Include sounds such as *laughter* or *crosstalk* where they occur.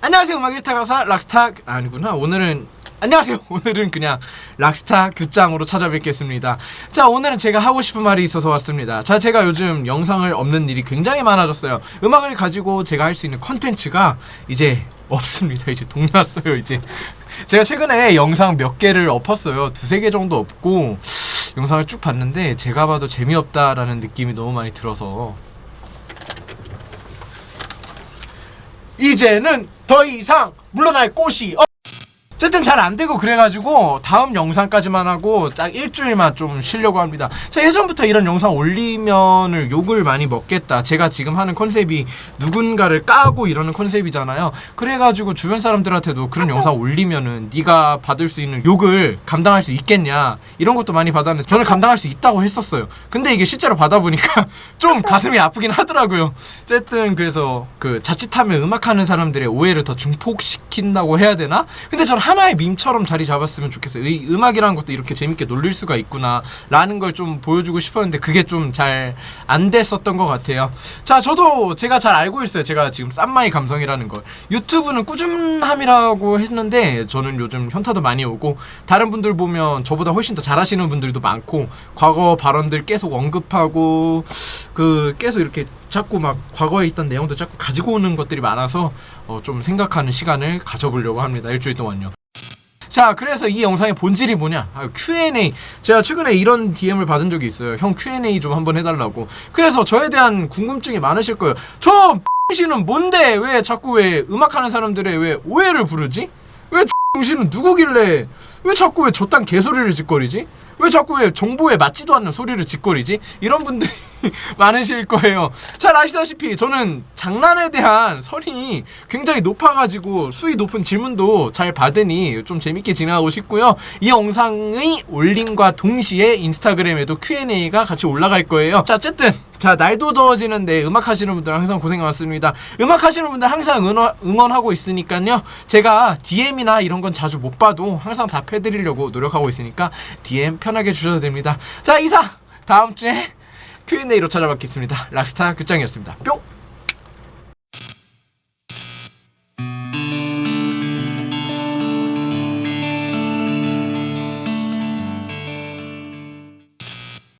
안녕하세요. 음악 일타 가사 락스타 아니구나. 오늘은 안녕하세요. *laughs* 오늘은 그냥 락스타 교장으로 찾아뵙겠습니다. 자 오늘은 제가 하고 싶은 말이 있어서 왔습니다. 자 제가 요즘 영상을 없는 일이 굉장히 많아졌어요. 음악을 가지고 제가 할 수 있는 컨텐츠가 이제 없습니다. 이제 동났어요 이제. *laughs* 제가 최근에 영상 몇 개를 엎었어요. 두세 개 정도 엎고 영상을 쭉 봤는데 제가 봐도 재미없다라는 느낌이 너무 많이 들어서 이제는 더 이상 물러날 곳이 없... 어쨌든 잘 안 되고 그래가지고 다음 영상까지만 하고 딱 일주일만 좀 쉬려고 합니다. 자 예전부터 이런 영상 올리면을 욕을 많이 먹겠다. 제가 지금 하는 컨셉이 누군가를 까고 이러는 컨셉이잖아요. 그래가지고 주변 사람들한테도 그런 영상 올리면은 네가 받을 수 있는 욕을 감당할 수 있겠냐 이런 것도 많이 받았는데 저는 감당할 수 있다고 했었어요. 근데 이게 실제로 받아보니까 *laughs* 좀 가슴이 아프긴 하더라고요. 어쨌든 그래서 그 자칫하면 음악하는 사람들의 오해를 더 증폭시킨다고 해야 되나? 근데 저는 하나 의 밈처럼 자리 잡았으면 좋겠어요. 이 음악이라는 것도 이렇게 재밌게 놀릴 수가 있구나라는 걸 좀 보여주고 싶었는데 그게 좀 잘 안 됐었던 것 같아요. 자, 저도 제가 잘 알고 있어요. 제가 지금 쌈마이 감성이라는 걸. 유튜브는 꾸준함이라고 했는데 저는 요즘 현타도 많이 오고 다른 분들 보면 저보다 훨씬 더 잘하시는 분들도 많고 과거 발언들 계속 언급하고 그 계속 이렇게 자꾸 막 과거에 있던 내용도 자꾸 가지고 오는 것들이 많아서 어, 좀 생각하는 시간을 가져보려고 합니다. 일주일 동안요. 자, 그래서 이 영상의 본질이 뭐냐? 아, Q&A. 제가 최근에 이런 DM을 받은 적이 있어요. 형 Q&A 좀 한번 해달라고. 그래서 저에 대한 궁금증이 많으실 거예요. 저 씨는 뭔데? 왜 자꾸 왜 음악하는 사람들의 왜 오해를 부르지? 왜 씨는 누구길래 왜 자꾸 왜 저딴 개소리를 짓거리지? 왜 자꾸 왜 정보에 맞지도 않는 소리를 짓거리지? 이런 분들이 *laughs* 많으실 거예요. 잘 아시다시피 저는 장난에 대한 선이 굉장히 높아가지고 수위 높은 질문도 잘 받으니 좀 재밌게 진행하고 싶고요. 이 영상의 올림과 동시에 인스타그램에도 Q&A가 같이 올라갈 거예요. 자, 어쨌든 자 날도 더워지는데 음악 하시는 분들 항상 고생 많습니다. 음악 하시는 분들 항상 응원, 응원하고 있으니까요. 제가 DM이나 이런 건 자주 못 봐도 항상 답해드리려고 노력하고 있으니까 DM 편하게 주셔도 됩니다. 자 이상 다음 주에 Q&A로 찾아뵙겠습니다. 락스타 규장이었습니다. 뿅!